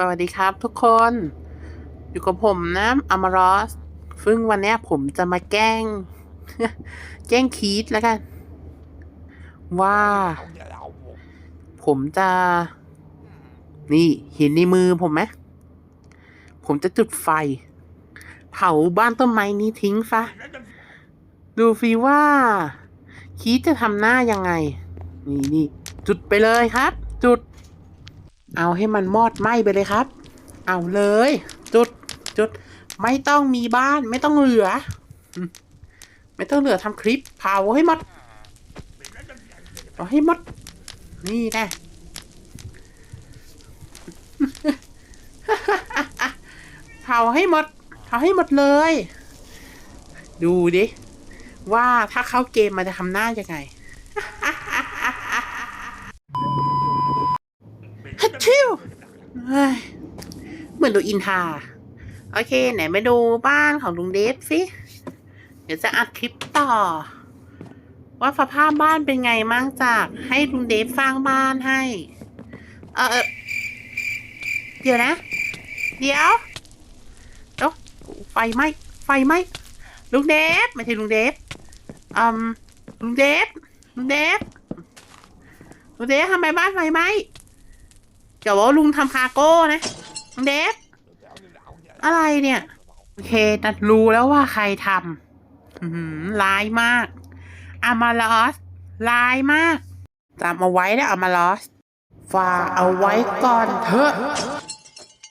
สวัสดีครับทุกคน อยู่กับผมนะอมารอสซึ่งวันนี้ผมจะมาแกล้ง แกล้งคีดแล้วกัน ว่า ผมจะ นี่เห็นในมือผมไหมผมจะจุดไฟ เผาบ้านต้นไม้นี้ทิ้งซะ ดูฟีว่า คีดจะทำหน้ายังไง นี่นี่จุดไปเลยครับ จุด เอาให้มันมอดไหม้ไปเลยครับ เอาเลย จุดจุด ไม่ต้องมีบ้านไม่ต้องเหลือ ไม่ต้องเหลือทำคลิปเผาให้หมดเอาให้หมด นี่แน่เผาให้หมดเผาให้หมดเลย ดูดิ ว่าถ้าเข้าเกมมันจะทำหน้ายังไง ฮัทชิว เหมือนดูอินทา โอเค ไหนมาดูบ้านของลุงเดฟสิ เดี๋ยวจะอัดคลิปต่อ ว่าสภาพบ้านเป็นไงมั่งจาก ให้ลุงเดฟสร้างบ้านให้ เออเดี๋ยวนะ เดี๋ยวเดี๋ยวไฟไหมไฟไหมลุงเดฟไม่ใช่ลุงเดฟอืมลุงเดฟลุงเดฟลุงเดฟทำไมบ้านไฟไหม เดี๋ยวว่าลุงทำคาโก้นะเดฟอะไรเนี่ย โอเคนัดรู้แล้วว่าใครทำอื้อหือร้ายมากอามาลอสร้ายมากจำเอาไว้นะอามาลอสฝากเอาไว้ก่อนเถอะ